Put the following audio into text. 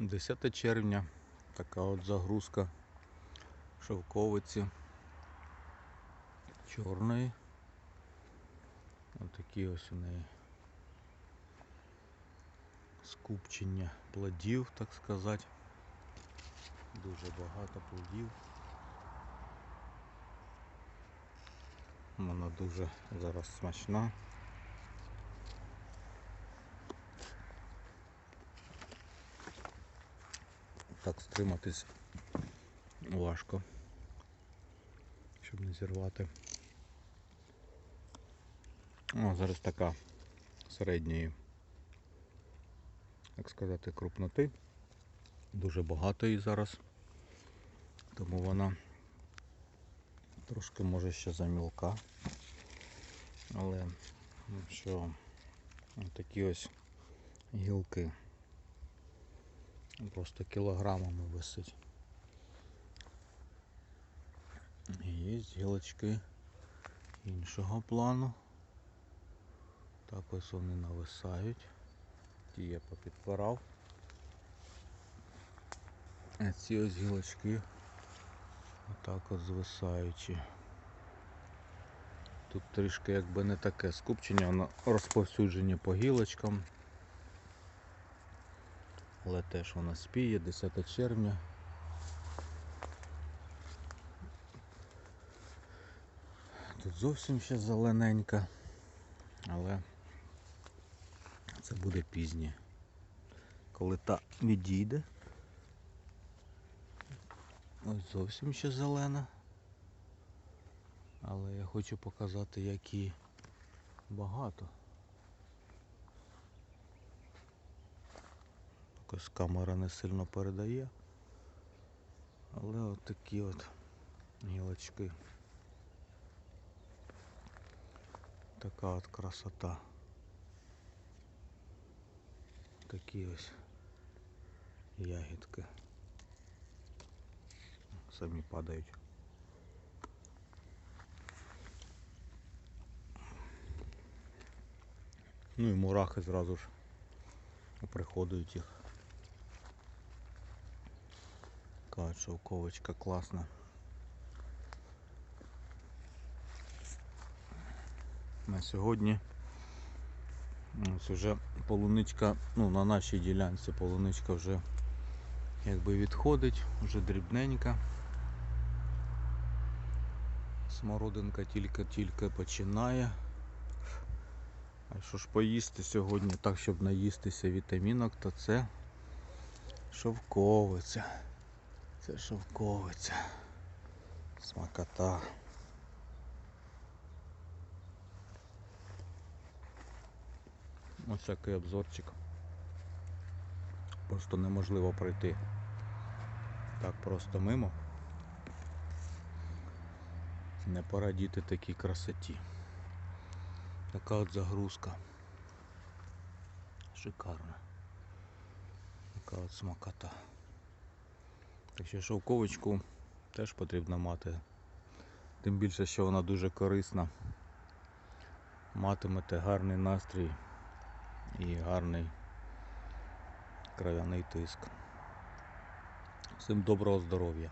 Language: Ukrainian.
10 червня. Така от загрузка шовковиці чорної. Ось такі ось у неї скупчення плодів, так сказати. Дуже багато плодів. Вона дуже зараз смачна. Так стриматись важко, щоб не зірвати. О, зараз така середньої, як сказати, крупноти. Дуже багато її зараз, тому вона трошки може ще замілка. Але ну, що такі ось гілки просто кілограмами висить. І Є гілочки іншого плану. Так ось вони нависають. Ті я попідпирав. А ці ось гілочки отак от звисаючі. Тут трішки якби не таке скупчення, воно розповсюдження по гілочкам. Але теж воно спіє, 10 червня. Тут зовсім ще зелененька, але це буде пізнє. Коли та відійде. Ось зовсім ще зелена. Але я хочу показати, які багато. Якось камера не сильно передає. Але от такі от гілочки. Така от красота. Такі ось ягідки. Самі падають. Ну і мурахи зразу ж приходують їх. Така шовковочка класна. На сьогодні ось вже полуничка, ну на нашій ділянці полуничка вже якби відходить, вже дрібненька. Смородинка тільки-тільки починає. А що ж поїсти сьогодні так, щоб наїстися вітамінок, то це шовковиця. Це шовковиця. Смакота. Ось такий обзорчик. Просто неможливо пройти так просто мимо. Не порадіти такій красоті. Така от загрузка. Шикарна. Така от смакота. Так що шовковочку теж потрібно мати. Тим більше, що вона дуже корисна. Матимете гарний настрій і гарний кров'яний тиск. Всім доброго здоров'я!